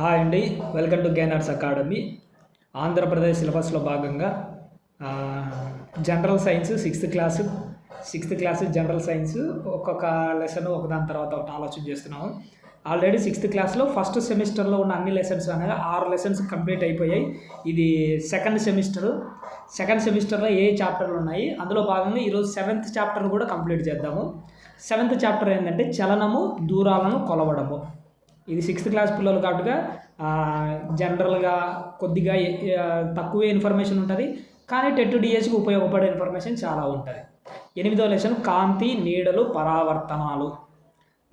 Hi అండి. Welcome to Gainers academy. Andhra Pradesh సిలబస్లో భాగంగా general science sixth class sixth class general science ఒక్కొక్క lesson ఒకదాని తర్వాత ఒకటి ఆలోచన చేస్తున్నాము. ఆల్రెడీ సిక్స్త్ క్లాస్లో ఫస్ట్ సెమిస్టర్లో ఉన్న అన్ని లెసన్స్ అనగా ఆరు లెసన్స్ కంప్లీట్ అయిపోయాయి. ఇది సెకండ్ సెమిస్టర్. సెకండ్ సెమిస్టర్లో ఏ చాప్టర్లు ఉన్నాయి? అందులో భాగంగా ఈరోజు సెవెంత్ చాప్టర్ కూడా కంప్లీట్ చేద్దాము. సెవెంత్ చాప్టర్ ఏంటంటే చలనము దూరాలను కొలవడము. ఇది సిక్స్త్ క్లాస్ పిల్లలు కాబట్టి జనరల్గా కొద్దిగా తక్కువ తక్కువే ఇన్ఫర్మేషన్ ఉంటుంది. కానీ టెట్ డిఎస్కి ఉపయోగపడే ఇన్ఫర్మేషన్ చాలా ఉంటుంది. ఎనిమిదో లెసన్ కాంతి నీడలు పరావర్తనాలు.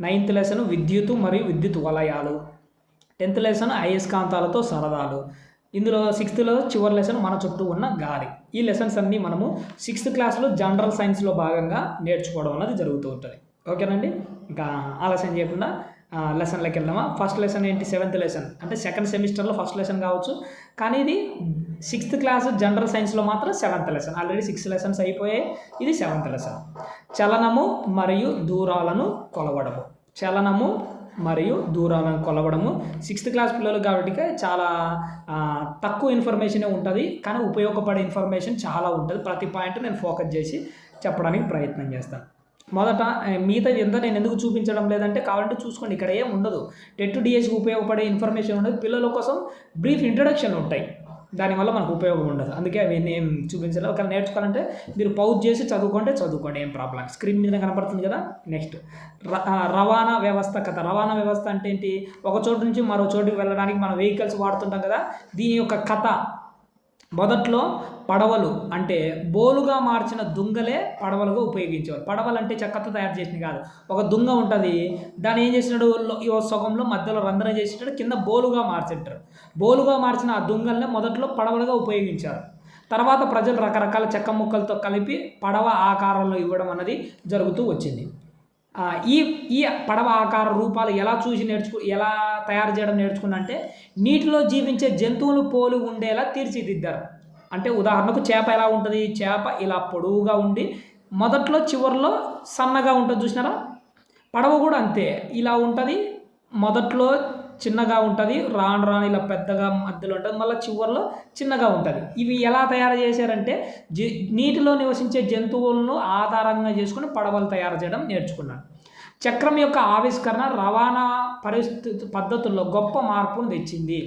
నైన్త్ లెసన్ విద్యుత్ మరియు విద్యుత్ వలయాలు. టెన్త్ లెసన్ అయస్కాంతాలతో సరదాలు. ఇందులో సిక్స్త్లో చివరి లెసన్ మన చుట్టూ ఉన్న గాలి. ఈ లెసన్స్ అన్నీ మనము సిక్స్త్ క్లాస్లో జనరల్ సైన్స్లో భాగంగా నేర్చుకోవడం అనేది జరుగుతూ ఉంటుంది. ఓకేనండి? ఇంకా ఆలస్యం చేయకుండా లెసన్లోకి వెళ్దామా? ఫస్ట్ లెసన్ ఏంటి? సెవెంత్ లెసన్ అంటే సెకండ్ సెమిస్టర్లో ఫస్ట్ లెసన్ కావచ్చు. కానీ ఇది సిక్స్త్ క్లాస్ జనరల్ సైన్స్లో మాత్రం seventh lesson already six lessons అయిపోయాయి. ఇది సెవెంత్ లెసన్ చలనము మరియు దూరాలను కొలవడము. చలనము మరియు దూరాలను కొలవడము. సిక్స్త్ క్లాస్ పిల్లలు కాబట్టి చాలా తక్కువ ఇన్ఫర్మేషనే ఉంటుంది. కానీ ఉపయోగపడే ఇన్ఫర్మేషన్ చాలా ఉంటుంది. ప్రతి పాయింట్ నేను ఫోకస్ చేసి చెప్పడానికి ప్రయత్నం చేస్తాను. మొదట మిగతా ఎంత నేను ఎందుకు చూపించడం లేదంటే కావాలంటే చూసుకోండి ఇక్కడ ఏం ఉండదు. టెట్ డిఎస్కి ఉపయోగపడే ఇన్ఫర్మేషన్ ఉండదు. పిల్లల కోసం బ్రీఫ్ ఇంట్రడక్షన్ ఉంటాయి. దానివల్ల మనకు ఉపయోగం ఉండదు. అందుకే అవి ఏం చూపించాలి ఒకవేళ నేర్చుకోవాలంటే మీరు పౌజ్ చేసి చదువుకుంటే చదువుకోండి ఏం ప్రాబ్లం స్క్రీన్ మీద కనపడుతుంది కదా? నెక్స్ట్. రవాణా వ్యవస్థ కథ. రవాణా వ్యవస్థ అంటే ఏంటి? ఒక చోటు నుంచి మరో చోటుకి వెళ్ళడానికి మనం వెహికల్స్ వాడుతుంటాం కదా? దీని యొక్క కథ. మొదట్లో పడవలు అంటే బోలుగా మార్చిన దుంగలే పడవలుగా ఉపయోగించేవారు. పడవలు అంటే చెక్కతో తయారు చేసినవి కాదు. ఒక దుంగ ఉంటుంది దాన్ని ఏం చేసినాడు? సగంలో ఈ సొగంలో మధ్యలో రంధ్రం చేసినాడు కింద బోలుగా మార్చింటారు బోలుగా మార్చిన ఆ దుంగల్ని మొదట్లో పడవలుగా ఉపయోగించారు. తర్వాత ప్రజలు రకరకాల చెక్క ముక్కలతో కలిపి పడవ ఆకారంలో ఇవ్వడం అన్నది జరుగుతూ వచ్చింది. ఈ ఈ పడవ ఆకార రూపాలు ఎలా చూసి నేర్చుకు ఎలా తయారు చేయడం నేర్చుకున్నా అంటే నీటిలో జీవించే జంతువులు పోలి ఉండేలా తీర్చిదిద్దారు. అంటే ఉదాహరణకు చేప ఎలా ఉంటుంది? చేప ఇలా పొడవుగా ఉండి మొదట్లో చివరిలో సన్నగా ఉంటుంది చూసినారా? పడవ కూడా అంతే. ఇలా ఉంటుంది మొదట్లో చిన్నగా ఉంటుంది రాను రాను ఇలా పెద్దగా మధ్యలో ఉంటుంది మళ్ళీ చివరిలో చిన్నగా ఉంటుంది. ఇవి ఎలా తయారు చేశారంటే జ నీటిలో నివసించే జంతువులను ఆధారంగా చేసుకుని పడవలు తయారు చేయడం నేర్చుకున్నాను చక్రం యొక్క ఆవిష్కరణ రవాణా పరిస్థితి పద్ధతుల్లో గొప్ప మార్పును తెచ్చింది.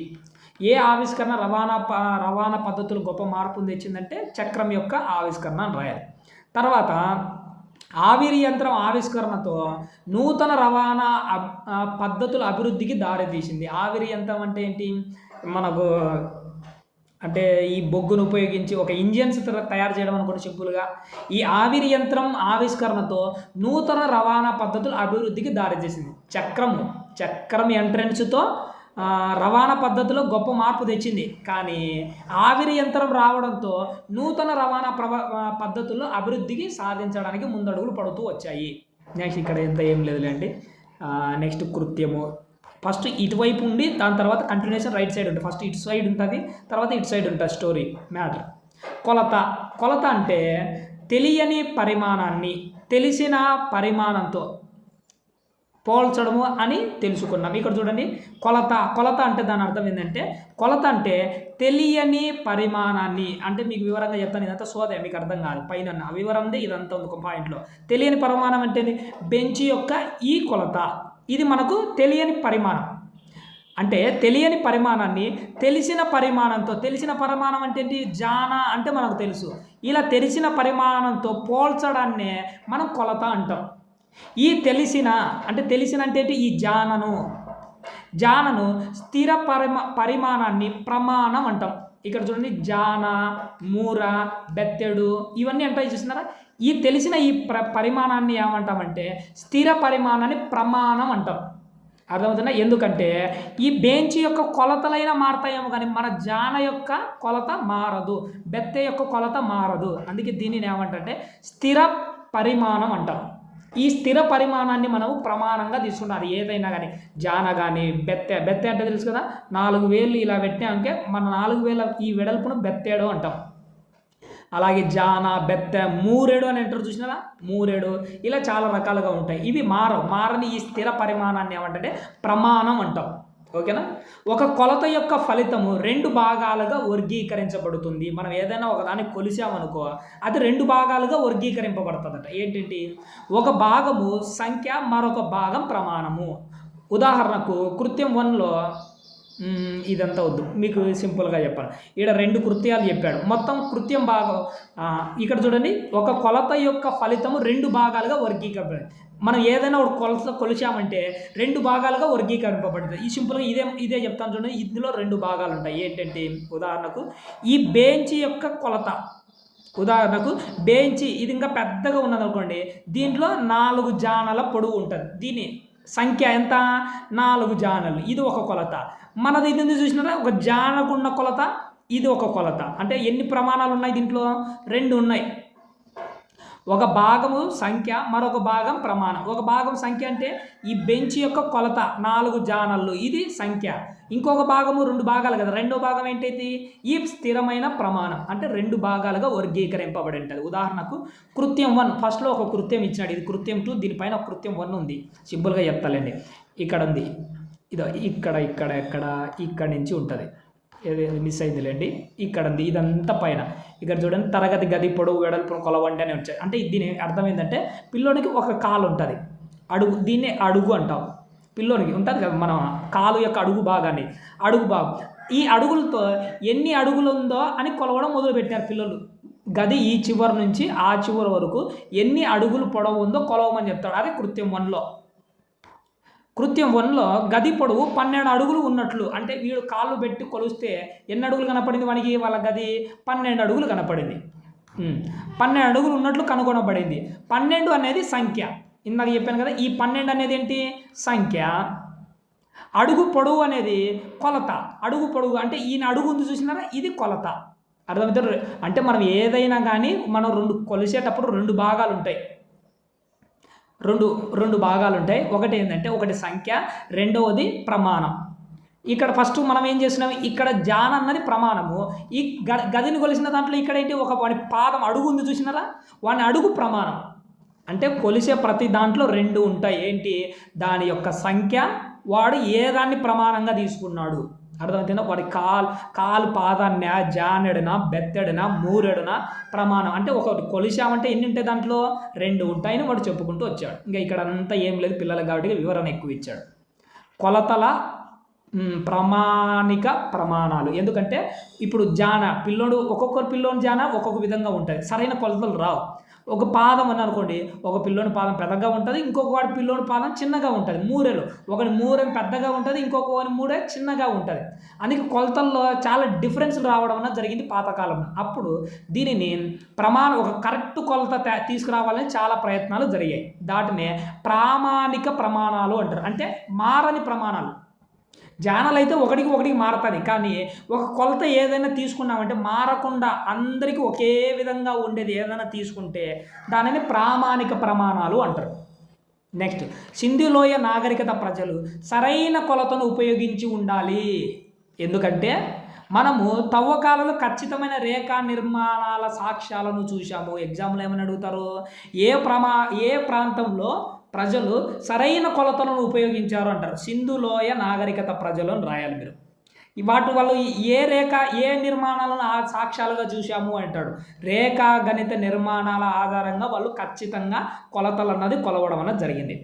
ఏ ఆవిష్కరణ రవాణా ప రవాణా పద్ధతులు గొప్ప మార్పును తెచ్చిందంటే చక్రం యొక్క ఆవిష్కరణ అని రాయాలి. తర్వాత ఆవిరి యంత్రం ఆవిష్కరణతో నూతన రవాణా అబ్- పద్ధతుల అభివృద్ధికి దారితీసింది ఆవిరి యంత్రం అంటే ఏంటి? మనకు అంటే ఈ బొగ్గును ఉపయోగించి ఒక ఇంజిన్స్ తయారు చేయడం అనుకోండి సింపుల్గా ఈ ఆవిరి యంత్రం ఆవిష్కరణతో నూతన రవాణా పద్ధతుల అభివృద్ధికి దారితీసింది చక్రము చక్రం ఎంట్రెన్స్తో రవాణా పద్ధతిలో గొప్ప మార్పు తెచ్చింది. కానీ ఆవిరి యంత్రం రావడంతో నూతన రవాణా ప్రవ పద్ధతులు పద్ధతుల్లో అభివృద్ధికి సాధించడానికి ముందడుగులు పడుతూ వచ్చాయి. నెక్స్ట్ ఇక్కడ ఎంత ఏం లేదులేండి. నెక్స్ట్ కృత్యము. ఫస్ట్ ఇటువైపు ఉండి దాని తర్వాత కంటిన్యూషన్ రైట్ సైడ్ ఉంటుంది. ఫస్ట్ ఇటు సైడ్ ఉంటుంది తర్వాత ఇటు సైడ్ ఉంటుంది స్టోరీ మ్యాటర్ కొలత. కొలత అంటే తెలియని పరిమాణాన్ని తెలిసిన పరిమాణంతో పోల్చడము అని తెలుసుకున్నాం. ఇక్కడ చూడండి కొలత కొలత అంటే దాని అర్థం ఏంటంటే కొలత అంటే తెలియని పరిమాణాన్ని అంటే మీకు వివరంగా చెప్తాను ఇదంతా సోదే మీకు అర్థం కాదు. పైన ఉన్న వివరంది ఇదంతా ఉంది ఒక పాయింట్లో తెలియని పరిమాణం అంటే బెంచ్ యొక్క ఈ కొలత ఇది మనకు తెలియని పరిమాణం. అంటే తెలియని పరిమాణాన్ని తెలిసిన పరిమాణంతో తెలిసిన పరిమాణం అంటే ఏంటి? జానా అంటే మనకు తెలుసు. ఇలా తెలిసిన పరిమాణంతో పోల్చడాన్నే మనం కొలత అంటాం. ఈ తెలిసిన అంటే తెలిసిన అంటే ఈ జానను. జానను స్థిర పరిమా పరిమాణాన్ని ప్రమాణం అంటాం. ఇక్కడ చూడండి జాన మూర బెత్తెడు ఇవన్నీ అంటాయి చూస్తున్నారా ఈ తెలిసిన ఈ ప్ర పరిమాణాన్ని ఏమంటామంటే స్థిర పరిమాణాన్ని ప్రమాణం అంటాం. అర్థమవుతుందా? ఎందుకంటే ఈ బెంచ్ యొక్క కొలతలైనా మారతాయేమో కానీ మన జాన యొక్క కొలత మారదు బెత్తె యొక్క కొలత మారదు. అందుకే దీనిని ఏమంటే స్థిర పరిమాణం అంటాం. ఈ స్థిర పరిమాణాన్ని మనము ప్రమాణంగా తీసుకుంటాం. అది ఏదైనా కానీ జాన కానీ బెత్తె బెత్తె అంటే తెలుసు కదా? నాలుగు వేలు ఇలా పెట్టామంటే మన నాలుగు వేల ఈ వెడల్పును బెత్తేడు అంటాం. అలాగే జాన బెత్త మూరేడు అని అంటారు చూసినారా? మూరేడు. ఇలా చాలా రకాలుగా ఉంటాయి. ఇవి మారవు. మారని ఈ స్థిర పరిమాణాన్ని ఏమంటే ప్రమాణం అంటాం. ఓకేనా? ఒక కొలత యొక్క ఫలితము రెండు భాగాలుగా వర్గీకరించబడుతుంది. మనం ఏదైనా ఒకదాన్ని కొలిసామనుకో అది రెండు భాగాలుగా వర్గీకరింపబడుతుందట. ఏంటంటే ఒక భాగము సంఖ్య మరొక భాగం ప్రమాణము. ఉదాహరణకు కృత్యం వన్లో ఇదంతా వద్దు. మీకు సింపుల్గా చెప్పాను ఇక్కడ రెండు కృత్యాలు చెప్పాడు. మొత్తం కృత్యం భాగం ఇక్కడ చూడండి. ఒక కొలత యొక్క ఫలితము రెండు భాగాలుగా వర్గీకరణ మనం ఏదైనా ఒక కొలత కొలిచామంటే రెండు భాగాలుగా వర్గీకరింపబడుతుంది. ఈ సింపుల్గా ఇదే ఇదే చెప్తాను చూడండి. ఇందులో రెండు భాగాలు ఉంటాయి. ఏంటంటే ఉదాహరణకు ఈ బేంచి యొక్క కొలత. ఉదాహరణకు బెంచి ఇది ఇంకా పెద్దగా ఉన్నది అనుకోండి. దీంట్లో నాలుగు జానల పొడవు ఉంటుంది. దీని సంఖ్య ఎంత? నాలుగు జానలు. ఇది ఒక కొలత. మనది ఇది చూసినారా? ఒక జానకున్న కొలత ఇది ఒక కొలత. అంటే ఎన్ని ప్రమాణాలు ఉన్నాయి దీంట్లో? రెండు ఉన్నాయి. ఒక భాగము సంఖ్య మరొక భాగం ప్రమాణం. ఒక భాగం సంఖ్య అంటే ఈ బెంచ్ యొక్క కొలత నాలుగు జానళ్ళు ఇది సంఖ్య. ఇంకొక భాగము రెండు భాగాలు కదా. రెండో భాగం ఏంటైతే? ఈ స్థిరమైన ప్రమాణం. అంటే రెండు భాగాలుగా వర్గీకరింపబడి ఉంటుంది ఉదాహరణకు కృత్యం వన్. ఫస్ట్లో ఒక కృత్యం ఇచ్చినాడు. ఇది కృత్యం టూ. దీనిపైన ఒక కృత్యం వన్ ఉంది. సింపుల్గా చెప్తాలండి. ఇక్కడ ఉంది ఇదో ఇక్కడ ఇక్కడ ఇక్కడ ఇక్కడ నుంచి ఉంటుంది. మిస్ అయిందిలేండి. ఇక్కడ ఇదంతా పైన. ఇక్కడ చూడండి తరగతి గది పొడవు వెడల్పు కొలవండి అని వచ్చాయి. అంటే దీని అర్థం ఏంటంటే పిల్లోనికి ఒక కాలు ఉంటుంది. అడుగు దీన్నే అడుగు అంటాం. పిల్లోనికి ఉంటుంది కదా మనం కాలు యొక్క అడుగు భాగాన్ని. అడుగు భాగం. ఈ అడుగులతో ఎన్ని అడుగులు ఉందో అని కొలవడం మొదలుపెట్టారు పిల్లలు గది ఈ చివరి నుంచి ఆ చివరి వరకు ఎన్ని అడుగులు పొడవు ఉందో కొలవమని చెప్తాడు అదే కృత్యం వన్లో. కృత్యం వన్లో గది పొడవు పన్నెండు అడుగులు ఉన్నట్లు. అంటే వీడు కాళ్ళు పెట్టి కొలిస్తే ఎన్ని అడుగులు కనపడింది మనకి వాళ్ళ గది పన్నెండు అడుగులు కనపడింది. పన్నెండు అడుగులు ఉన్నట్లు కనుగొనబడింది. పన్నెండు అనేది సంఖ్య. ఇందాక చెప్పాను కదా ఈ పన్నెండు అనేది ఏంటి? సంఖ్య. అడుగు పొడవు అనేది కొలత. అడుగు పొడవు అంటే ఈయన అడుగు ఉంది చూసినారా? ఇది కొలత. అర్థమవుతారు అంటే మనం ఏదైనా కానీ మనం రెండు కొలిసేటప్పుడు రెండు భాగాలు ఉంటాయి. రెండు రెండు భాగాలు ఉంటాయి ఒకటి ఏంటంటే ఒకటి సంఖ్య రెండవది ప్రమాణం. ఇక్కడ ఫస్ట్ మనం ఏం చేసినాం? ఇక్కడ జాన్ అన్నది ప్రమాణము. ఈ గ గదిని కొలిసిన దాంట్లో ఇక్కడ ఏంటి? ఒక వాడి పాదం అడుగు ఉంది చూసినారా? వాని అడుగు ప్రమాణం. అంటే కొలిసే ప్రతి దాంట్లో రెండు ఉంటాయి. ఏంటి? దాని యొక్క సంఖ్య వాడు ఏ దాన్ని ప్రమాణంగా తీసుకున్నాడు? అర్థమవుతుందా వాడి కాల్ కాలు పాదాన్న జానెడన బెత్తెడన మూరెడన ప్రమాణం. అంటే ఒకటి కొలిశామంటే ఎన్ని ఉంటాయి దాంట్లో? రెండు ఉంటాయని వాడు చెప్పుకుంటూ వచ్చాడు. ఇంకా ఇక్కడ అంతా ఏం లేదు పిల్లలకు కాబట్టి వివరణ ఎక్కువ ఇచ్చాడు. కొలతల ప్రమాణిక ప్రామాణిక ప్రమాణాలు. ఎందుకంటే ఇప్పుడు జాన పిల్లోడు ఒక్కొక్క పిల్లోని జాన ఒక్కొక్క విధంగా ఉంటుంది సరైన కొలతలు రావు. ఒక పాదం అని అనుకోండి ఒక పిల్లోని పాదం పెద్దగా ఉంటుంది ఇంకొక వాడి పిల్లోని పాదం చిన్నగా ఉంటుంది మూరెలు. ఒకటి మూరెం పెద్దగా ఉంటుంది ఇంకొక వాడి మూడే చిన్నగా ఉంటుంది. అందుకే కొలతల్లో చాలా డిఫరెన్స్ రావడం అన్నది జరిగింది పాతకాలంలో. అప్పుడు దీనిని ప్రమాణ ఒక కరెక్ట్ కొలత తీసుకురావాలని చాలా ప్రయత్నాలు జరిగాయి. దాటినే ప్రామాణిక ప్రమాణాలు అంటారు. అంటే మారని ప్రమాణాలు. జానలు అయితే ఒకటికి ఒకటికి మారుతుంది కానీ ఒక కొలత ఏదైనా తీసుకున్నామంటే మారకుండా అందరికీ ఒకే విధంగా ఉండేది ఏదైనా తీసుకుంటే దానిని ప్రామాణిక ప్రమాణాలు అంటారు. నెక్స్ట్ సింధులోయ నాగరికత ప్రజలు సరైన కొలతను ఉపయోగించి ఉండాలి. ఎందుకంటే మనము తవ్వకాలలో ఖచ్చితమైన రేఖా నిర్మాణాల సాక్ష్యాలను చూశాము. ఎగ్జామ్లో ఏమని అడుగుతారు? ఏ ప్రమా ఏ ప్రాంతంలో ప్రజలు సరైన కొలతలను ఉపయోగించారు అంటారు. సింధులోయ నాగరికత ప్రజలు అని రాయాలి మీరు. వాటి వల్ల ఏ రేఖ ఏ నిర్మాణాలను ఆ సాక్ష్యాలుగా చూశాము అంటాడు. రేఖా గణిత నిర్మాణాల ఆధారంగా వాళ్ళు ఖచ్చితంగా కొలతలు అన్నది కొలవడం అన్నది జరిగింది.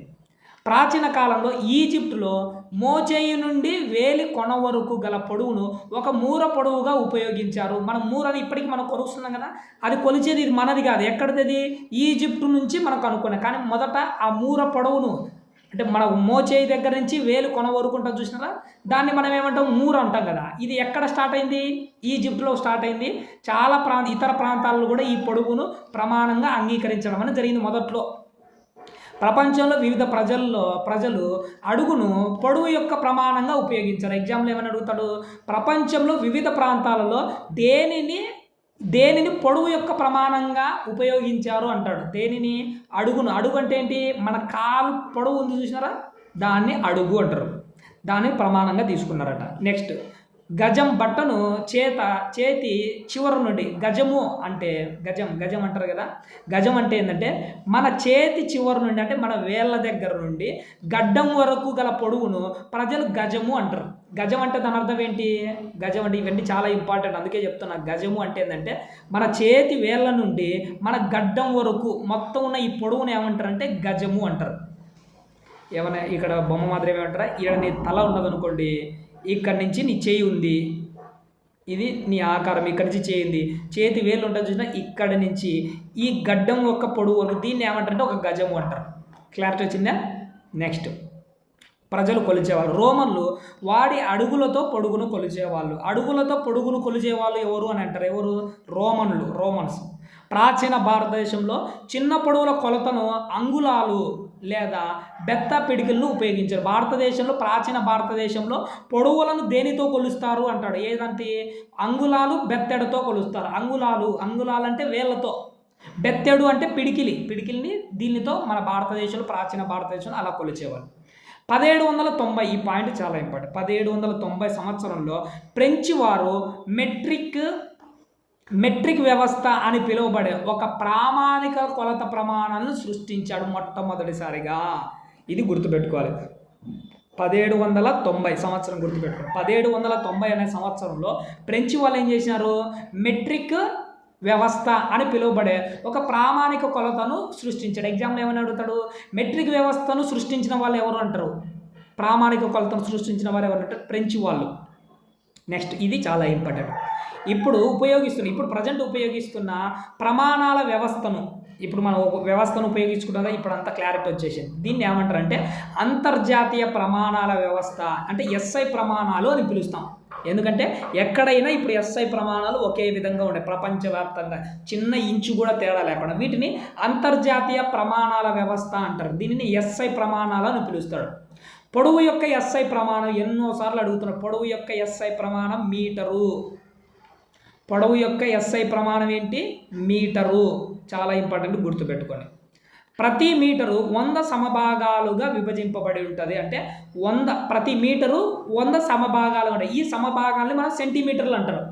ప్రాచీన కాలంలో ఈజిప్టులో మోచేయి నుండి వేలి కొన వరకు గల పొడవును ఒక మూర పొడవుగా ఉపయోగించారు. మనం మూరని ఇప్పటికి మనం కొలుస్తున్నాం కదా? అది కొలిచేది ఇది మనది కాదు. ఎక్కడిది ఈజిప్టు నుంచి మనం కనుక్కున్నాం కానీ మొదట ఆ మూర పొడవును అంటే మన మోచేయి దగ్గర నుంచి వేలు కొన వరకు ఉంటాం చూసినారా? దాన్ని మనం ఏమంటాం? మూర అంటాం కదా. ఇది ఎక్కడ స్టార్ట్ అయింది? ఈజిప్ట్లో స్టార్ట్ అయింది. చాలా ప్రాంత ఇతర ప్రాంతాల్లో కూడా ఈ పొడవును ప్రమాణంగా అంగీకరించడం అనేది జరిగింది మొదట్లో. ప్రపంచంలో వివిధ ప్రజల్లో ప్రజలు అడుగును పొడవు యొక్క ప్రమాణంగా ఉపయోగించారు. ఎగ్జామ్లో ఏమని అడుగుతాడు? ప్రపంచంలో వివిధ ప్రాంతాలలో దేనిని దేనిని పొడవు యొక్క ప్రమాణంగా ఉపయోగించారు అంటాడు. దేనిని? అడుగును. అడుగు అంటే ఏంటి? మన కాలు పొడవు ఉంది చూసినారా? దాన్ని అడుగు అంటారు. దాన్ని ప్రమాణంగా తీసుకున్నారట. నెక్స్ట్ గజం బట్టను చేత చేతి చివరి నుండి గజము అంటే గజం గజం అంటారు కదా. గజం అంటే ఏంటంటే మన చేతి చివరి నుండి అంటే మన వేళ్ళ దగ్గర నుండి గడ్డం వరకు గల పొడవును ప్రజలు గజము అంటారు. గజం అంటే దాని అర్థం ఏంటి? గజం అంటే ఇవన్నీ చాలా ఇంపార్టెంట్ అందుకే చెప్తున్నా గజము అంటే ఏంటంటే మన చేతి వేళ్ళ నుండి మన గడ్డం వరకు మొత్తం ఉన్న ఈ పొడవును ఏమంటారు అంటే గజము అంటారు. ఏమైనా ఇక్కడ బొమ్మ మాదిరి ఏమంటారా? ఈడ నీ తల ఉన్నదనుకోండి ఇక్కడి నుంచి నీ చేయి ఉంది. ఇది నీ ఆకారం ఇక్కడి నుంచి చేయి ఉంది. చేతి వేలు ఉంటుంది చూసినా ఇక్కడి నుంచి ఈ గడ్డం యొక్క పొడవు వరకు దీన్ని ఏమంటారంటే ఒక గజము అంటారు. క్లారిటీ వచ్చిందా? నెక్స్ట్. ప్రజలు కొలిచేవాళ్ళు. రోమన్లు వాడి అడుగులతో పొడుగును కొలిచేవాళ్ళు. అడుగులతో పొడుగును కొలిచేవాళ్ళు ఎవరు అని అంటారు? ఎవరు? రోమన్లు రోమన్స్. ప్రాచీన భారతదేశంలో చిన్న పొడవుల కొలతను అంగుళాలు లేదా బెత్త పిడికిలను ఉపయోగించారు. భారతదేశంలో ప్రాచీన భారతదేశంలో పొడవులను దేనితో కొలుస్తారు అంటాడు. ఏదంటే అంగుళాలు బెత్తెడతో కొలుస్తారు. అంగుళాలు అంగుళాలు అంటే వేళ్ళతో. బెత్తెడు అంటే పిడికిలి. పిడికిలిని దీనితో మన భారతదేశంలో ప్రాచీన భారతదేశంలో అలా కొలిచేవారు పదిహేడు వందల తొంభై ఈ పాయింట్ చాలా ఇంపార్టెంట్. పదిహేడు వందల తొంభై సంవత్సరంలో ఫ్రెంచ్ వారు మెట్రిక్ మెట్రిక్ వ్యవస్థ అని పిలువబడే ఒక ప్రామాణిక కొలత ప్రమాణాలను సృష్టించాడు మొట్టమొదటిసారిగా. ఇది గుర్తుపెట్టుకోవాలి. పదిహేడు వందల తొంభై సంవత్సరం గుర్తుపెట్టుకోండి. పదిహేడు వందల తొంభై అనే సంవత్సరంలో ఫ్రెంచ్ వాళ్ళు ఏం చేసినారు మెట్రిక్ వ్యవస్థ అని పిలువబడే ఒక ప్రామాణిక కొలతను సృష్టించాడు. ఎగ్జామ్లో ఏమని అడుగుతాడు? మెట్రిక్ వ్యవస్థను సృష్టించిన వాళ్ళు ఎవరు అంటారు? ప్రామాణిక కొలతను సృష్టించిన వారు ఎవరు అంటారు? ఫ్రెంచ్ వాళ్ళు నెక్స్ట్ ఇది చాలా ఇంపార్టెంట్. ఇప్పుడు ఉపయోగిస్తున్న ఇప్పుడు ప్రజెంట్ ఉపయోగిస్తున్న ప్రమాణాల వ్యవస్థను ఇప్పుడు మనం ఒక వ్యవస్థను ఉపయోగించుకుంటుందా ఇప్పుడు అంతా క్లారిటీ వచ్చేసింది. దీన్ని ఏమంటారంటే అంతర్జాతీయ ప్రమాణాల వ్యవస్థ అంటే ఎస్ఐ ప్రమాణాలు అని పిలుస్తాం. ఎందుకంటే ఎక్కడైనా ఇప్పుడు ఎస్ఐ ప్రమాణాలు ఒకే విధంగా ఉన్నాయి ప్రపంచవ్యాప్తంగా. చిన్న ఇంచు కూడా తేడా లేకుండా. వీటిని అంతర్జాతీయ ప్రమాణాల వ్యవస్థ అంటారు. దీనిని ఎస్ఐ ప్రమాణాలు అని పిలుస్తాడు పొడవు యొక్క ఎస్ఐ ప్రమాణం ఎన్నోసార్లు అడుగుతున్నాడు పొడవు యొక్క ఎస్ఐ ప్రమాణం మీటరు. పొడవు యొక్క ఎస్ఐ ప్రమాణం ఏంటి? మీటరు. చాలా ఇంపార్టెంట్ గుర్తుపెట్టుకొని ప్రతి మీటరు వంద సమభాగాలుగా విభజింపబడి ఉంటుంది. అంటే వంద ప్రతి మీటరు వంద సమభాగాలు ఉంటాయి ఈ సమభాగాలని మనం సెంటీమీటర్లు అంటారు.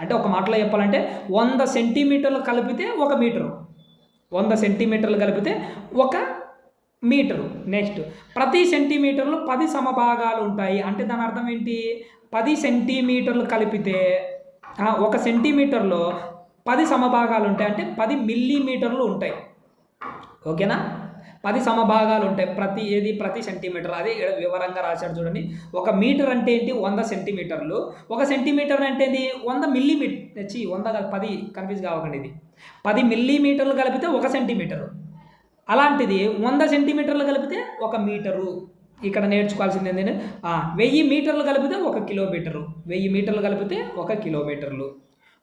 అంటే ఒక మాటలో చెప్పాలంటే వంద సెంటీమీటర్లు కలిపితే ఒక మీటరు. వంద సెంటీమీటర్లు కలిపితే ఒక మీటరు. నెక్స్ట్ ప్రతి సెంటీమీటర్లు పది సమభాగాలు ఉంటాయి. అంటే దాని అర్థం ఏంటి? పది సెంటీమీటర్లు కలిపితే ఒక సెంటీమీటర్లో పది సమభాగాలు ఉంటాయి అంటే పది మిల్లీమీటర్లు ఉంటాయి. ఓకేనా? పది సమభాగాలు ఉంటాయి ప్రతి ఏది? ప్రతి సెంటీమీటర్. అదే ఇక్కడ వివరంగా రాశాడు చూడండి. ఒక మీటర్ అంటే ఏంటి? వంద సెంటీమీటర్లు. ఒక సెంటీమీటర్ అంటే ఏంటి? వంద మిల్లీమీటర్ చి వంద పది. కన్ఫ్యూజ్ కావకండి ఇది. పది మిల్లీమీటర్లు కలిపితే ఒక సెంటీమీటరు. అలాంటిది వంద సెంటీమీటర్లు కలిపితే ఒక మీటరు. ఇక్కడ నేర్చుకోవాల్సింది ఏంటంటే వెయ్యి మీటర్లు కలిపితే ఒక కిలోమీటరు. వెయ్యి మీటర్లు కలిపితే ఒక కిలోమీటర్లు.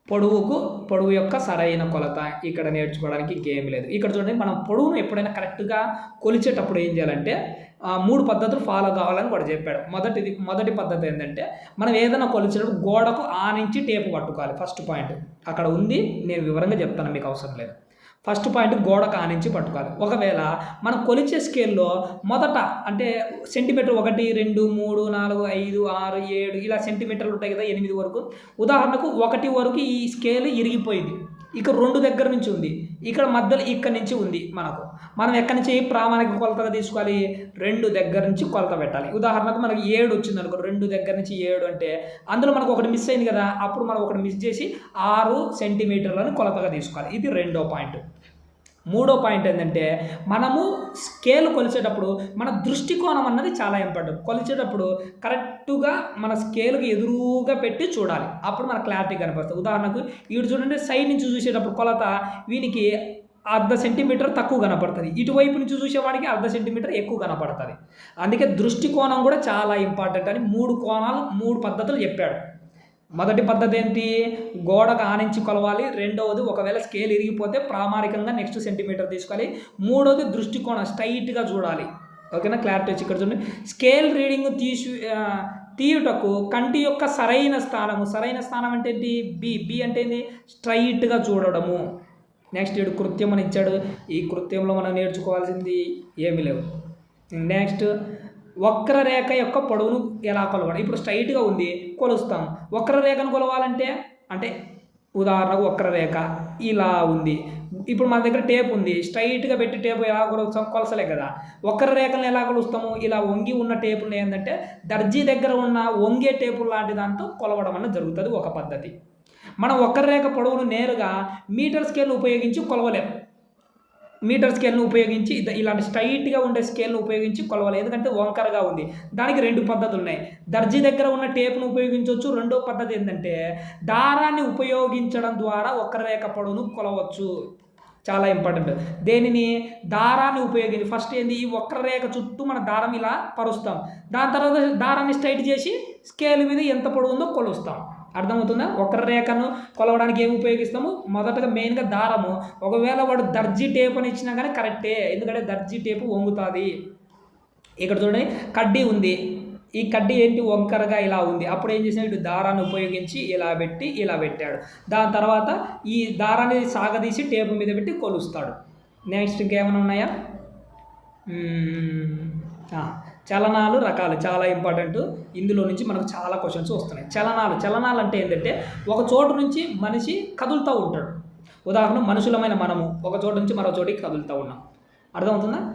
పొడవుకు పొడవు యొక్క సరైన కొలత ఇక్కడ నేర్చుకోవడానికి ఇంకేం లేదు. ఇక్కడ చూడండి మనం పొడవును ఎప్పుడైనా కరెక్ట్గా కొలిచేటప్పుడు ఏం చేయాలంటే మూడు పద్ధతులు ఫాలో కావాలని కూడా చెప్పాడు. మొదటిది మొదటి పద్ధతి ఏంటంటే మనం ఏదైనా కొలిచేటప్పుడు గోడకు ఆ నుంచి టేపు పట్టుకోవాలి. First point. అక్కడ ఉంది నేను వివరంగా చెప్తాను మీకు అవసరం లేదు. ఫస్ట్ పాయింట్ గోడ కానించి పట్టుకోవాలి. ఒకవేళ మనం కొలిచే స్కేల్లో మొదట అంటే సెంటీమీటర్ ఒకటి రెండు మూడు నాలుగు ఐదు ఆరు ఏడు ఇలా సెంటీమీటర్లు ఉంటాయి కదా ఎనిమిది వరకు. ఉదాహరణకు ఒకటి వరకు ఈ స్కేల్ ఇరిగిపోయింది. ఇక రెండు దగ్గర నుంచి ఉంది. ఇక్కడ మధ్యలో ఇక్కడ నుంచి ఉంది మనకు. మనం ఎక్కడి నుంచి ప్రామాణిక కొలతగా తీసుకోవాలి? రెండు దగ్గర నుంచి కొలత పెట్టాలి. ఉదాహరణకు మనకి ఏడు వచ్చింది అనుకో రెండు దగ్గర నుంచి ఏడు అంటే అందులో మనకు ఒకటి మిస్ అయింది కదా అప్పుడు మనం ఒకటి మిస్ చేసి ఆరు సెంటీమీటర్లను కొలతగా తీసుకోవాలి. ఇది రెండో పాయింట్. మూడో పాయింట్ ఏంటంటే మనము స్కేల్ కొలిచేటప్పుడు మన దృష్టికోణం అన్నది చాలా ఇంపార్టెంట్. కొలిచేటప్పుడు కరెక్ట్గా మన స్కేల్కి ఎదురుగా పెట్టి చూడాలి. అప్పుడు మన క్లారిటీ కనిపిస్తుంది ఉదాహరణకు వీడు చూడండి సైడ్ నుంచి చూసేటప్పుడు కొలత వీనికి అర్ధ సెంటీమీటర్ తక్కువ కనపడుతుంది. ఇటువైపు నుంచి చూసేవాడికి అర్ధ సెంటీమీటర్ ఎక్కువ కనపడుతుంది. అందుకే దృష్టికోణం కూడా చాలా ఇంపార్టెంట్ అని మూడు కోణాలు మూడు పద్ధతులు చెప్పాడు. మొదటి పద్ధతి ఏంటి గోడకు ఆనించి కొలవాలి. రెండవది ఒకవేళ స్కేల్ ఇరిగిపోతే ప్రామాణికంగా నెక్స్ట్ సెంటీమీటర్ తీసుకోవాలి. మూడవది దృష్టికోణం స్ట్రైట్గా చూడాలి. ఓకేనా క్లారిటీ వచ్చి ఇక్కడ చూడండి. స్కేల్ రీడింగ్ తీసి తీయుటకు కంటి యొక్క సరైన స్థానము. సరైన స్థానం అంటే ఏంటి? బి బి అంటే ఏంటి స్ట్రైట్గా చూడడము. నెక్స్ట్ ఇడు కృత్యం అని ఇచ్చాడు ఈ కృత్యంలో మనం నేర్చుకోవాల్సింది ఏమీ లేవు. నెక్స్ట్ వక్రరేఖ యొక్క పొడవును ఎలా కొలవడం? ఇప్పుడు స్ట్రైట్గా ఉంది కొలుస్తాం. వక్రరేఖను కొలవాలంటే అంటే ఉదాహరణకు వక్రరేఖ ఇలా ఉంది. ఇప్పుడు మన దగ్గర టేప్ ఉంది. స్ట్రైట్గా పెట్టి టేపు ఎలా కొలుస్తాం? కొలసలే కదా. వక్రరేఖలను ఎలా కొలుస్తాము? ఇలా వంగి ఉన్న టేపులు ఏంటంటే దర్జీ దగ్గర ఉన్న వంగే టేపు లాంటి దాంతో కొలవడం అన్న జరుగుతుంది ఒక పద్ధతి. మనం వక్రరేఖ పొడవును నేరుగా మీటర్ స్కేల్ ఉపయోగించి కొలవలేము మీటర్ స్కేల్ను ఉపయోగించి ఇలాంటి స్ట్రైట్గా ఉండే స్కేల్ను ఉపయోగించి కొలవాలి. ఎందుకంటే వంకరగా ఉంది. దానికి రెండు పద్ధతులు ఉన్నాయి. దర్జీ దగ్గర ఉన్న టేప్ను ఉపయోగించవచ్చు రెండో పద్ధతి ఏంటంటే దారాన్ని ఉపయోగించడం ద్వారా వక్రరేఖ పొడవును కొలవచ్చు. చాలా ఇంపార్టెంట్. దేనిని? దారాన్ని ఉపయోగించి ఫస్ట్ ఏంది? ఈ వక్రరేఖ చుట్టూ మన దారం ఇలా పరుస్తాం. దాని తర్వాత దారాన్ని స్ట్రైట్ చేసి స్కేల్ మీద ఎంత పొడవు ఉందో కొలుస్తాం. అర్థమవుతుందా? రేఖను కొలవడానికి ఏమి ఉపయోగిస్తాము? మొదటగా మెయిన్గా దారము. ఒకవేళ వాడు దర్జీ టేప్ అని ఇచ్చినా కానీ కరెక్టే. ఎందుకంటే దర్జీ టేపు వంగుతుంది. ఇక్కడ చూడండి కడ్డీ ఉంది. ఈ కడ్డీ ఏంటి? వంకరగా ఇలా ఉంది. అప్పుడు ఏం చేసినా ఇటు దారాన్ని ఉపయోగించి ఇలా పెట్టి ఇలా పెట్టాడు. దాని తర్వాత ఈ దారాన్ని సాగదీసి టేపు మీద పెట్టి కొలుస్తాడు. నెక్స్ట్ ఇంకేమైనా ఉన్నాయా? చలనాలు రకాలు చాలా ఇంపార్టెంట్ ఇందులో నుంచి మనకు చాలా క్వశ్చన్స్ వస్తున్నాయి. చలనాలు చలనాలు అంటే ఏంటంటే ఒక చోటు నుంచి మనిషి కదులుతూ ఉంటాడు. ఉదాహరణ మనుషులమైన మనము ఒక చోటు నుంచి మరో చోటికి కదులుతూ ఉన్నాం. అర్థమవుతుందా?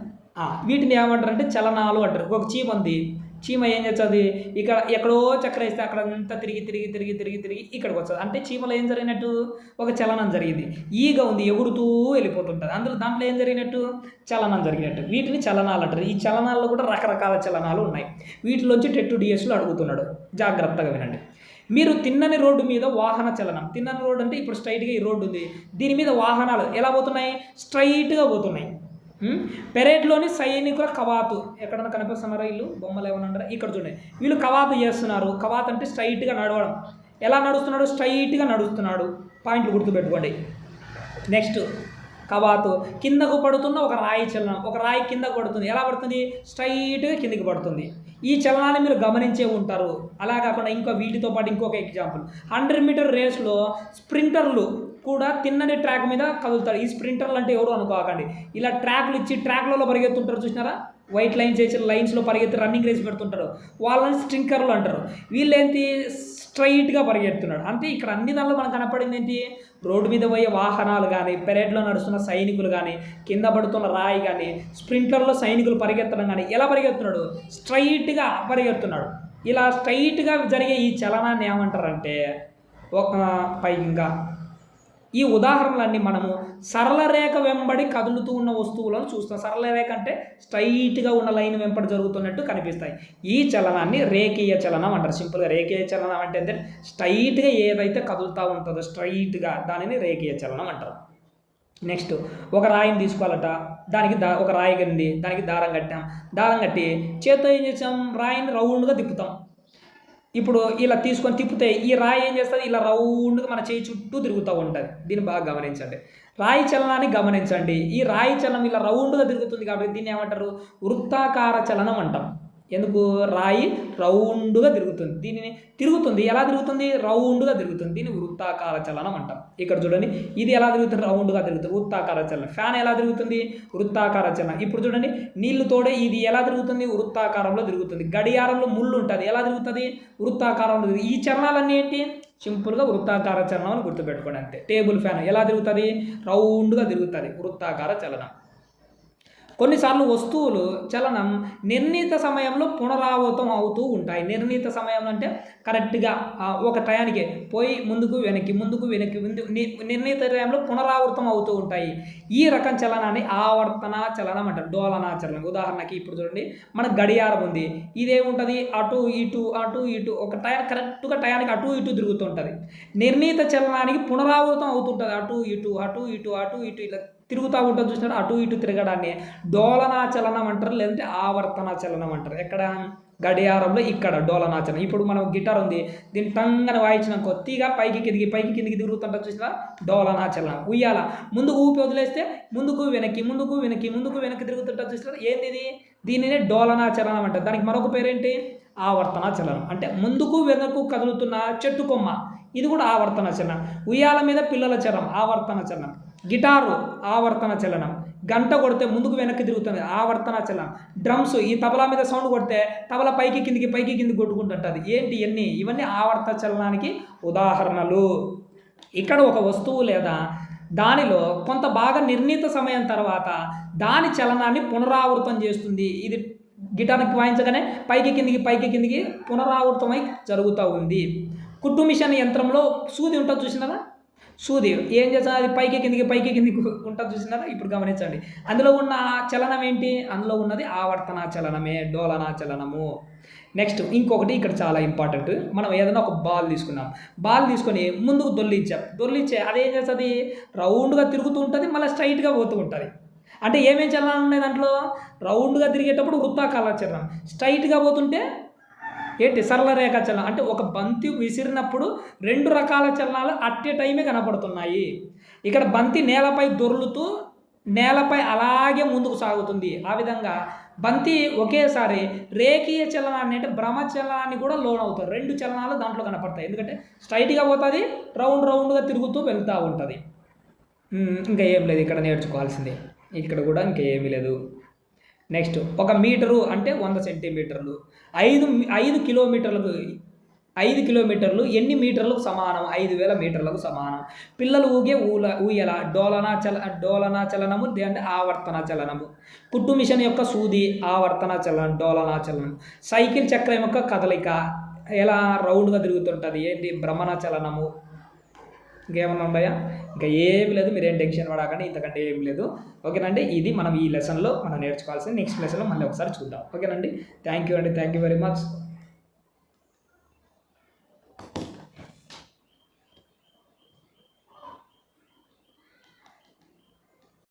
వీటిని ఏమంటారంటే చలనాలు అంటారు. ఒక చీమ ఉంది. చీమ ఏం చేస్తుంది? ఇక్కడ ఎక్కడో చక్ర వేస్తే అక్కడ తిరిగి తిరిగి తిరిగి తిరిగి తిరిగి ఇక్కడికి వస్తుంది. అంటే చీమలో ఏం జరిగినట్టు? ఒక చలనం జరిగింది. ఈగ ఉంది ఎగురుతూ వెళ్ళిపోతుంటుంది. అందులో దాంట్లో ఏం జరిగినట్టు? చలనం జరిగినట్టు. వీటిని చలనాలు అంటారు. ఈ చలనాల్లో కూడా రకరకాల చలనాలు ఉన్నాయి. వీటిలోంచి టెట్టు డిఎస్లు అడుగుతున్నాడు. జాగ్రత్తగా వినండి. మీరు తిన్నని రోడ్డు మీద వాహన చలనం. తిన్నని రోడ్డు అంటే ఇప్పుడు స్ట్రైట్గా ఈ రోడ్డు ఉంది. దీని మీద వాహనాలు ఎలా పోతున్నాయి? స్ట్రైట్గా పోతున్నాయి. పెరేట్లోని పెరేడ్లోని సైనికుల కవాతు. ఎక్కడన్నా కనిపిస్తున్నారా వీళ్ళు? బొమ్మలు ఏమైనా ఇక్కడ చూడండి. వీళ్ళు కవాతు చేస్తున్నారు. కవాతు అంటే స్ట్రైట్గా నడవడం. ఎలా నడుస్తున్నాడు? స్ట్రైట్గా నడుస్తున్నాడు. పాయింట్లు గుర్తుపెట్టుకోండి. నెక్స్ట్ కవాతు. కిందకు పడుతున్న ఒక రాయి చలనం. ఒక రాయి కిందకు పడుతుంది. ఎలా పడుతుంది? స్ట్రైట్గా కిందికి పడుతుంది. ఈ చలనాన్ని మీరు గమనించే ఉంటారు. అలా కాకుండా ఇంకో వీటితో పాటు ఇంకొక ఎగ్జాంపుల్. హండ్రెడ్ మీటర్ రేస్లో స్ప్రింటర్లు కూడా తిన్నని ట్రాక్ మీద కదులుతారు ఈ స్ప్రింటర్లు అంటే ఎవరు అనుకోకండి. ఇలా ట్రాక్లు ఇచ్చి ట్రాక్లలో పరిగెత్తుంటారు చూసినారా? వైట్ లైన్స్ వేసి లైన్స్లో పరిగెత్తి రన్నింగ్ రేస్ పెడుతుంటారు. వాళ్ళని స్ట్రింకర్లు అంటారు. వీళ్ళేంటి? స్ట్రైట్గా పరిగెడుతున్నాడు. అంటే ఇక్కడ అన్ని దానిలో మనకు కనపడింది ఏంటి? రోడ్డు మీద పోయే వాహనాలు కానీ పెరేడ్లో నడుస్తున్న సైనికులు కానీ కింద పడుతున్న రాయి కానీ స్ప్రింట్లర్లో సైనికులు పరిగెత్తడం కానీ ఎలా పరిగెత్తున్నాడు? స్ట్రైట్గా పరిగెడుతున్నాడు ఇలా స్ట్రైట్గా జరిగే ఈ చలనాన్ని ఏమంటారంటే ఒక పై ఇంకా ఈ ఉదాహరణలన్నీ మనము సరళ రేఖ వెంబడి కదులుతూ ఉన్న వస్తువులను చూస్తాం. సరళ రేఖ అంటే స్ట్రైట్గా ఉన్న లైన్ వెంబడి జరుగుతున్నట్టు కనిపిస్తాయి. ఈ చలనాన్ని రేఖీయ చలనం అంటారు. సింపుల్గా రేఖీయ చలనం అంటే ఏంటంటే స్ట్రైట్గా ఏదైతే కదులుతూ ఉంటుందో స్ట్రైట్గా దానిని రేఖీయ చలనం అంటారు. నెక్స్ట్ ఒక రాయిని తీసుకోవాలట. దానికి దా ఒక రాయి కండి దానికి దారం కట్టాం. దారం కట్టి చేత్తో ఏం చేసాం రాయిని రౌండ్గా తిప్పుతాం. ఇప్పుడు ఇలా తీసుకొని తిప్పితే ఈ రాయి ఏం చేస్తుంది? ఇలా రౌండ్గా మన చేయి చుట్టూ తిరుగుతూ ఉంటుంది. దీన్ని బాగా గమనించండి. రాయి చలనాన్ని గమనించండి. ఈ రాయి చలనం ఇలా రౌండ్గా తిరుగుతుంది కాబట్టి దీన్ని ఏమంటారు? వృత్తాకార చలనం అంటాం. ఎందుకు? రాయి రౌండ్గా తిరుగుతుంది. దీనిని తిరుగుతుంది. ఎలా తిరుగుతుంది? రౌండ్గా తిరుగుతుంది. దీన్ని వృత్తాకార చలనం అంటాం. ఇక్కడ చూడండి. ఇది ఎలా తిరుగుతుంది? రౌండ్గా తిరుగుతుంది. వృత్తాకార చలనం. ఫ్యాన్ ఎలా తిరుగుతుంది? వృత్తాకార చలనం. ఇప్పుడు చూడండి. నీళ్ళు తోడే ఇది ఎలా తిరుగుతుంది? వృత్తాకారంలో తిరుగుతుంది. గడియారంలో ముళ్ళు ఉంటుంది. ఎలా తిరుగుతుంది? వృత్తాకారంలో ఈ చలనాలన్నీ ఏంటి? సింపుల్గా వృత్తాకార చలనం అని గుర్తుపెట్టుకోండి అంతే. టేబుల్ ఫ్యాన్ ఎలా తిరుగుతుంది? రౌండ్గా తిరుగుతుంది. వృత్తాకార చలనం. కొన్నిసార్లు వస్తువులు చలనం నిర్ణీత సమయంలో పునరావృతం అవుతూ ఉంటాయి. నిర్ణీత సమయం అంటే కరెక్ట్గా ఒక టయానికి పోయి ముందుకు వెనక్కి ముందుకు వెనక్కి ముందు నిర్ణీత టైంలో పునరావృతం అవుతూ ఉంటాయి. ఈ రకం చలనాన్ని ఆవర్తన చలనం అంటారు. డోలనా చలనం. ఉదాహరణకి ఇప్పుడు చూడండి మన గడియారం ఉంది. ఇదేముంటుంది? అటు ఇటు అటు ఇటు ఒక టైం కరెక్ట్గా టయానికి అటు ఇటు తిరుగుతుంటుంది నిర్ణీత చలనానికి పునరావృతం అవుతుంటుంది అటు ఇటు అటు ఇటు అటు ఇటు ఇలా తిరుగుతూ ఉంటుంది చూసినాడు అటు ఇటు తిరగడాన్ని. డోలనా చలనం అంటారు లేదంటే ఆవర్తన చలనం అంటారు. ఎక్కడ? గడియారంలో ఇక్కడ డోలనా చలనం ఇప్పుడు మనం గిటార్ ఉంది. దీన్ని టంగని వాయించిన కొద్దిగా పైకి కిందికి పైకి కిందికి తిరుగుతుంటారు చూసినా డోలనా చలనం ఉయ్యాల. ముందుకు ఊపి వదిలేస్తే ముందుకు వెనక్కి ముందుకు వెనక్కి ముందుకు వెనక్కి తిరుగుతుంటారు చూసినా ఏంది ఇది? దీనినే డోలనా చలనం అంటారు. దానికి మరొక పేరేంటి? ఆవర్తన చలనం అంటే ముందుకు వెనక్కు కదులుతున్న చెట్టు కొమ్మ. ఇది కూడా ఆవర్తన చలనం ఉయ్యాల మీద పిల్లల చలనం ఆవర్తన చలనం గిటారు ఆవర్తన చలనం. గంట కొడితే ముందుకు వెనక్కి తిరుగుతుంది ఆవర్తన చలనం. డ్రమ్స్ ఈ తబలా మీద సౌండ్ కొడితే తబలా పైకి కిందికి పైకి కిందికి కొట్టుకుంటుంటుంది. ఏంటి ఇవన్నీ? ఇవన్నీ ఆవర్త చలనానికి ఉదాహరణలు. ఇక్కడ ఒక వస్తువు లేదా దానిలో కొంత బాగా నిర్ణీత సమయం తర్వాత దాని చలనాన్ని పునరావృతం చేస్తుంది. ఇది గిటార్కి వాయించగానే పైకి కిందికి పైకి కిందికి పునరావృతమై జరుగుతూ ఉంది. కుట్టు మిషన్ యంత్రంలో సూది ఉంటుంది చూసినారా? సూది ఏం చేస్తాం అది పైకి కిందికి పైకి కిందికి ఉంటుంది చూసినారా? ఇప్పుడు గమనించండి. అందులో ఉన్న చలనం ఏంటి? అందులో ఉన్నది ఆవర్తన చలనమే డోలన చలనము. నెక్స్ట్ ఇంకొకటి ఇక్కడ చాలా ఇంపార్టెంట్ మనం ఏదైనా ఒక బాల్ తీసుకున్నాం బాల్ తీసుకొని ముందుకు దొల్లించాం దొల్లించే అదేం చేస్తుంది? రౌండ్గా తిరుగుతూ ఉంటుంది మళ్ళీ స్ట్రైట్గా పోతూ ఉంటుంది. అంటే ఏమేం చలనాలు ఉన్నాయి దాంట్లో? రౌండ్గా తిరిగేటప్పుడు వృత్తాకార చలనం. స్ట్రైట్గా పోతుంటే ఏంటి? సరళ రేఖ చలనం. అంటే ఒక బంతి విసిరినప్పుడు రెండు రకాల చలనాలు అట్టే టైమే కనపడుతున్నాయి. ఇక్కడ బంతి నేలపై దొర్లుతూ నేలపై అలాగే ముందుకు సాగుతుంది. ఆ విధంగా బంతి ఒకేసారి రేఖీయ చలనాన్ని అంటే భ్రమచలనాన్ని కూడా లోన్ అవుతాయి రెండు చలనాలు దాంట్లో కనపడతాయి. ఎందుకంటే స్ట్రైట్గా పోతుంది రౌండ్ రౌండ్గా తిరుగుతూ వెళ్తూ ఉంటుంది. ఇంకా ఏం లేదు. ఇక్కడ నేర్చుకోవాల్సిందే. ఇక్కడ కూడా ఇంకా ఏమీ లేదు. నెక్స్ట్ ఒక మీటరు అంటే వంద సెంటీమీటర్లు. ఐదు ఐదు కిలోమీటర్లకు ఐదు కిలోమీటర్లు ఎన్ని మీటర్లకు సమానం? ఐదు వేల మీటర్లకు సమానం. పిల్లలు ఊగే ఊల ఊయల డోలనా చల డోలనా చలనము అంటే ఆవర్తన చలనము. పుట్టు మిషన్ యొక్క సూది ఆవర్తన చలనం డోలనా చలనం. సైకిల్ చక్రం యొక్క కదలిక ఎలా రౌండ్గా తిరుగుతుంటుంది? ఏంటి? భ్రమణ చలనము. ఇంకేమన్నా ఉన్నాయా? ఇంకా ఏమి లేదు మీరేం టెన్షన్ పడకండి ఇంతకంటే ఏమి లేదు. ఓకేనండి ఇది మనం ఈ లెసన్లో మనం నేర్చుకోవాల్సింది నెక్స్ట్ లెసన్లో మళ్ళీ ఒకసారి చూద్దాం. ఓకేనండి థ్యాంక్ యూ అండి థ్యాంక్ యూ వెరీ మచ్